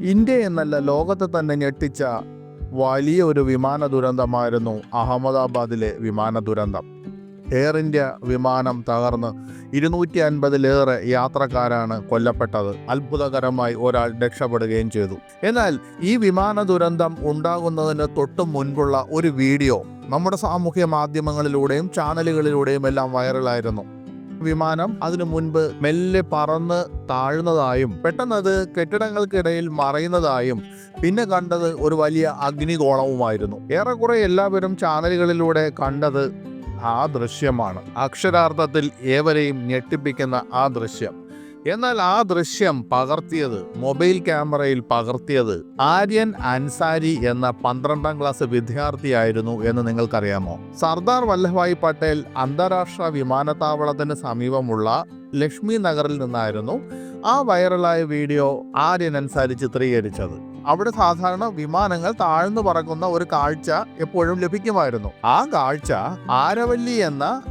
India എന്നല്ല ലോകത്തെ തന്നെ ഞെട്ടിച്ച വലിയ ഒരു വിമാന ദുരന്തമായിരുന്നു അഹമ്മദാബാദിലെ വിമാന ദുരന്തം. എയർ ഇന്ത്യ വിമാനം തകർന്ന് ഇരുന്നൂറ്റി അൻപതിലേറെ യാത്രക്കാരാണ് കൊല്ലപ്പെട്ടത്. അത്ഭുതകരമായി ഒരാൾ രക്ഷപ്പെടുകയും ചെയ്തു. എന്നാൽ ഈ വിമാന ദുരന്തം ഉണ്ടാകുന്നതിന് തൊട്ടു മുൻപുള്ള ഒരു വീഡിയോ നമ്മുടെ സാമൂഹ്യ മാധ്യമങ്ങളിലൂടെയും ചാനലുകളിലൂടെയും എല്ലാം വൈറലായിരുന്നു വിമാനം അതിനു മുൻപ് മെല്ലെ പറന്ന് താഴുന്നതായും പെട്ടെന്നത് കെട്ടിടങ്ങൾക്കിടയിൽ മറയുന്നതായും പിന്നെ കണ്ടത് ഒരു വലിയ അഗ്നിഗോളവുമായിരുന്നു ഏറെക്കുറെ എല്ലാവരും ചാനലുകളിലൂടെ കണ്ടത് ആ ദൃശ്യമാണ്. അക്ഷരാർത്ഥത്തിൽ ഏവരെയും ഞെട്ടിപ്പിക്കുന്ന ആ ദൃശ്യം. എന്നാൽ ആ ദൃശ്യം പകർത്തിയത് മൊബൈൽ ക്യാമറയിൽ പകർത്തിയത് ആര്യൻ അൻസാരി എന്ന പന്ത്രണ്ടാം ക്ലാസ് വിദ്യാർത്ഥിയായിരുന്നു എന്ന് നിങ്ങൾക്കറിയാമോ? സർദാർ വല്ലഭായ് പട്ടേൽ അന്താരാഷ്ട്ര വിമാനത്താവളത്തിന് സമീപമുള്ള ലക്ഷ്മി നഗറിൽ നിന്നായിരുന്നു ആ വൈറലായ വീഡിയോ ആര്യൻ അൻസാരി ചിത്രീകരിച്ചത്. അവിടെ സാധാരണ വിമാനങ്ങൾ താഴ്ന്നു പറക്കുന്ന ഒരു കാഴ്ച എപ്പോഴും ലഭിക്കുമായിരുന്നു. ആ കാഴ്ച ആരവല്ലി എന്ന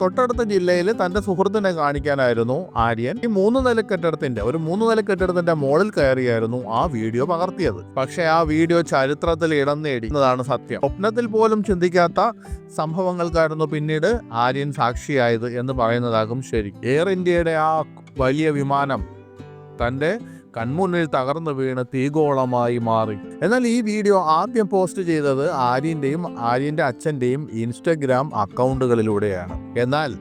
തൊട്ടടുത്ത ജില്ലയിൽ തന്റെ സുഹൃത്തിനെ കാണിക്കാനായിരുന്നു ആര്യൻ. ഈ മൂന്ന് നില കെട്ടിടത്തിന്റെ ഒരു മൂന്ന് നില കെട്ടിടത്തിന്റെ മുകളിൽ കയറിയായിരുന്നു ആ വീഡിയോ പകർത്തിയത്. പക്ഷേ ആ വീഡിയോ ചരിത്രത്തിൽ ഇടം നേടി എന്നതാണ് സത്യം. സ്വപ്നത്തിൽ പോലും ചിന്തിക്കാത്ത സംഭവങ്ങൾക്കായിരുന്നു പിന്നീട് ആര്യൻ സാക്ഷിയായത് എന്ന് പറയുന്നതാകും ശരി. എയർ ഇന്ത്യയുടെ ആ വലിയ വിമാനം തന്റെ കൺമുന്നിൽ തകർന്നു വീണ് തീഗോളമായി മാറി. എന്നാൽ ഈ വീഡിയോ ആദ്യം പോസ്റ്റ് ചെയ്തത് ആര്യന്റെയും ആര്യന്റെ അച്ഛന്റെയും ഇൻസ്റ്റഗ്രാം അക്കൗണ്ടുകളിലൂടെയാണ്. എന്നാൽ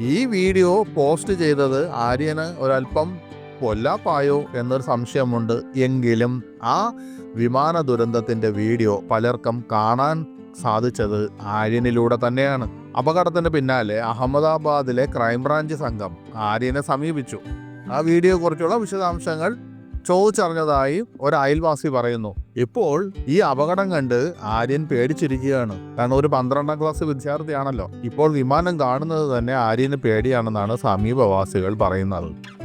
ഈ വീഡിയോ പോസ്റ്റ് ചെയ്തത് ആര്യന് ഒരല്പം കൊല്ലാപ്പായോ എന്നൊരു സംശയമുണ്ട്. എങ്കിലും ആ വിമാന ദുരന്തത്തിന്റെ വീഡിയോ പലർക്കും കാണാൻ സാധിച്ചത് ആര്യനിലൂടെ തന്നെയാണ്. അപകടത്തിന് പിന്നാലെ അഹമ്മദാബാദിലെ ക്രൈംബ്രാഞ്ച് സംഘം ആര്യനെ സമീപിച്ചു. ആ വീഡിയോ കുറിച്ചുള്ള വിശദാംശങ്ങൾ ചോദിച്ചറിഞ്ഞതായി ഒരു അയൽവാസി പറയുന്നു. ഇപ്പോൾ ഈ അപകടം കണ്ട് ആര്യൻ പേടിച്ചിരിക്കുകയാണ്. കാരണം ഒരു പന്ത്രണ്ടാം ക്ലാസ് വിദ്യാർത്ഥിയാണല്ലോ. ഇപ്പോൾ വിമാനം കാണുന്നത് തന്നെ ആര്യന് പേടിയാണെന്നാണ് സമീപവാസികൾ പറയുന്നത്.